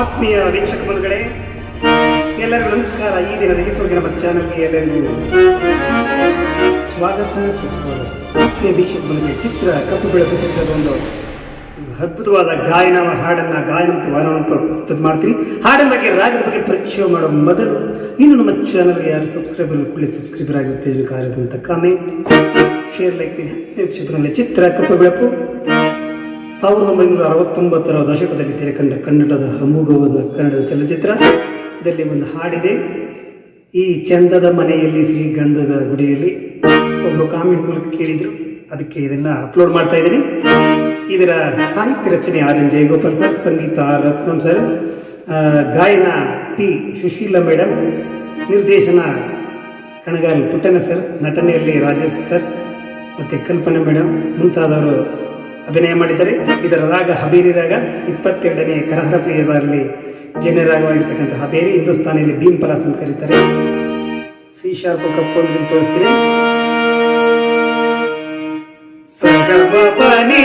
ಆತ್ಮೀಯ ವೀಕ್ಷಕ ಬಂಧುಗಳೇ, ಎಲ್ಲರಿಗೂ ನಮಸ್ಕಾರ. ಈ ದಿನ ಎಪಿಸೋಡ್ ನಮ್ಮ ಚಾನಲ್ಗೆ ಎಲ್ಲರಿಗೂ ಸ್ವಾಗತ. ಸುಸ್ವಾಗತ ಆತ್ಮೀಯ ವೀಕ್ಷಕ ಬಂಧುಗಳೇ, ಚಿತ್ರ ಕಪ್ಪು ಬೆಳಕು ಚಿತ್ರದ ಒಂದು ಅದ್ಭುತವಾದ ಗಾಯನ, ಹಾಡನ್ನ ಗಾಯನ ಮತ್ತು ಪ್ರಸ್ತುತ ಮಾಡ್ತೀನಿ. ಹಾಡಿನ ಬಗ್ಗೆ ರಾಗದ ಬಗ್ಗೆ ಪರಿಚಯ ಮಾಡೋ ಮೊದಲು, ಇನ್ನು ನಮ್ಮ ಚಾನಲ್ಗೆ ಯಾರು ಸಬ್ಸ್ಕ್ರೈಬರ್ ಕೂಡಲೇ ಸಬ್ಸ್ಕ್ರೈಬರ್ ಆಗಿ ಉತ್ತೇಜನ ಕಾರ್ಯದಂತ ಕಾಮೆಂಟ್ ಶೇರ್ ಲೈಕ್ ಚಿತ್ರ ಕಪ್ಪು ಬೆಳಕು ಸಾವಿರದ ಒಂಬೈನೂರ ಅರವತ್ತೊಂಬತ್ತರ ದಶಕದಲ್ಲಿ ತೆರೆಕಂಡ ಕನ್ನಡದ ಹಮೂಗವಾದ ಕನ್ನಡದ ಚಲನಚಿತ್ರ. ಇದರಲ್ಲಿ ಒಂದು ಹಾಡಿದೆ. ಈ ಚಂದದ ಮನೆಯಲ್ಲಿ ಶ್ರೀಗಂಧದ ಗುಡಿಯಲ್ಲಿ ಒಬ್ಬರು ಕಾಮೆಂಟ್ ಮೂಲಕ ಕೇಳಿದ್ರು. ಅದಕ್ಕೆ ಇದನ್ನ ಅಪ್ಲೋಡ್ ಮಾಡ್ತಾ ಇದ್ದೀನಿ. ಇದರ ಸಾಹಿತ್ಯ ರಚನೆ ಆರ್ ಎನ್ ಜಯಗೋಪಾಲ್ ಸರ್, ಸಂಗೀತ ಆರ್ ರತ್ನಂ ಸರ್ ಗಾಯನ ಟಿ ಸುಶೀಲಾ ಮೇಡಮ್ ನಿರ್ದೇಶನ ಕಣಗಾಲ್ ಪುಟ್ಟಣ್ಣ ಸರ್, ನಟನೆಯಲ್ಲಿ ರಾಜೇಶ್ ಸರ್, ಮತ್ತು ಕಲ್ಪನಾ ಮೇಡಮ್ ಮುಂತಾದವರು ಅಭಿನಯ ಮಾಡಿದ್ದಾರೆ. ಇದರ ರಾಗ ಹಬೇರಿ ರಾಗ, ಇಪ್ಪತ್ತೆರಡನೇ ಕರಹರ ಪ್ರಿಯರಲ್ಲಿ ಜನ ರಾಗವಾಗಿರ್ತಕ್ಕಂಥ ಹಬೇರಿ ಹಿಂದೂಸ್ತಾನಿಯಲ್ಲಿ ಭೀಮ್ ಪಲಾಸ್ ಅಂತ ಕರೀತಾರೆ. ಸಿ ಶಾರ್ಪ ಕಪ್ಪು ಅಂತ ತೋರಿಸ್ತೀನಿ. ಸಗಮ ಪನಿ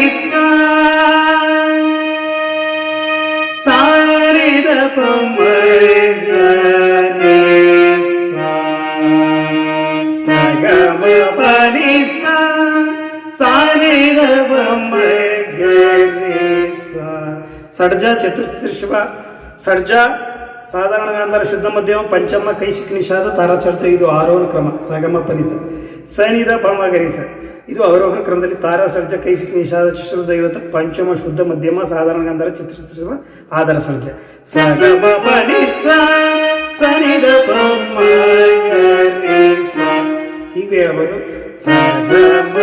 ಸಡ್ಜ ಚತುರ್ದಶವ ಸಡ್ಜ ಸಾಧಾರಣ ಗಾಂಧಾರ ಶುದ್ಧ ಮಧ್ಯಮ, ಪಂಚಮ ಕೈಶಿಕ ನಿಷಾದ, ತಾರಾಚರ್ತ ಇದು ಆರೋಹಣ ಕ್ರಮ, ಸಗಮ ಪನಿಸ ಸನಿದ ಪಮಗರಿಸ ಇದು ಅವರೋಹಣ ಕ್ರಮದಲ್ಲಿ ತಾರಾ ಸರ್ಜ ಕೈಸಿಕ ನಿಷಾದ ಚಿಶ್ರ ದೈವತ ಪಂಚಮ ಶುದ್ಧ ಮಧ್ಯಮ, ಸಾಧಾರಣ ಗಾಂಧಾರ ಚಿತ್ರ ಆಧಾರ ಸರ್ಜ ಸಗಮ ಪನಿಸ ಸನಿದ ಪಮಗರಿಸ ಹೀಗೆ ಹೇಳ್ಬೋದು. ಸಗಮ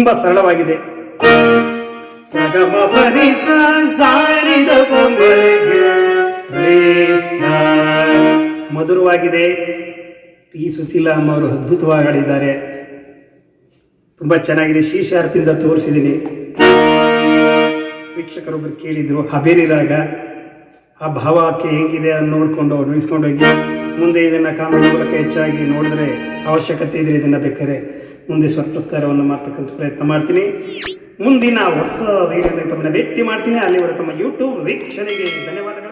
ತುಂಬಾ ಸರಳವಾಗಿದೆ. ಸಗಮ ಪರಿಸ ಸಾರಿದ. ಮಧುರವಾಗಿದೆ. ಪಿ ಸುಶೀಲಾ ಅಮ್ಮ ಅವರು ಅದ್ಭುತವಾಗಿ ಹಾಡಿದ್ದಾರೆ. ತುಂಬಾ ಚೆನ್ನಾಗಿದೆ. ಶ್ರೀ ಶಾರ್ಪಿಂದ ತೋರಿಸಿದ್ದೀನಿ. ವೀಕ್ಷಕರೊಬ್ಬರು ಕೇಳಿದ್ರು, ಹಬೇರಿ ರಾಗ, ಆ ಭಾವಕ್ಕೆ ಹೆಂಗಿದೆ ಅಂತ ನೋಡ್ಕೊಂಡು ನುಡಿಸ್ಕೊಂಡೋಗಿ ಮುಂದೆ ಇದನ್ನ ಕಾಮೆಂಟ್ ಮೂಲಕ ಹೆಚ್ಚಾಗಿ ನೋಡಿದ್ರೆ ಅವಶ್ಯಕತೆ ಇದ್ರೆ ಇದನ್ನ ಬೇಕಾದ್ರೆ. ಮುಂದೆ ಸ್ವಪ್ರಸ್ತಾರವನ್ನು ಮಾಡ್ತಕ್ಕಂಥ ಪ್ರಯತ್ನ ಮಾಡ್ತೀನಿ. ಮುಂದಿನ ಹೊಸ ವೀಡಿಯೋದಲ್ಲಿ ತಮ್ಮನ್ನು ಭೇಟಿ ಮಾಡ್ತೀನಿ. ಅಲ್ಲಿವರೆಗೆ ತಮ್ಮ ಯೂಟ್ಯೂಬ್ ವೀಕ್ಷಣೆಗೆ ಧನ್ಯವಾದಗಳು.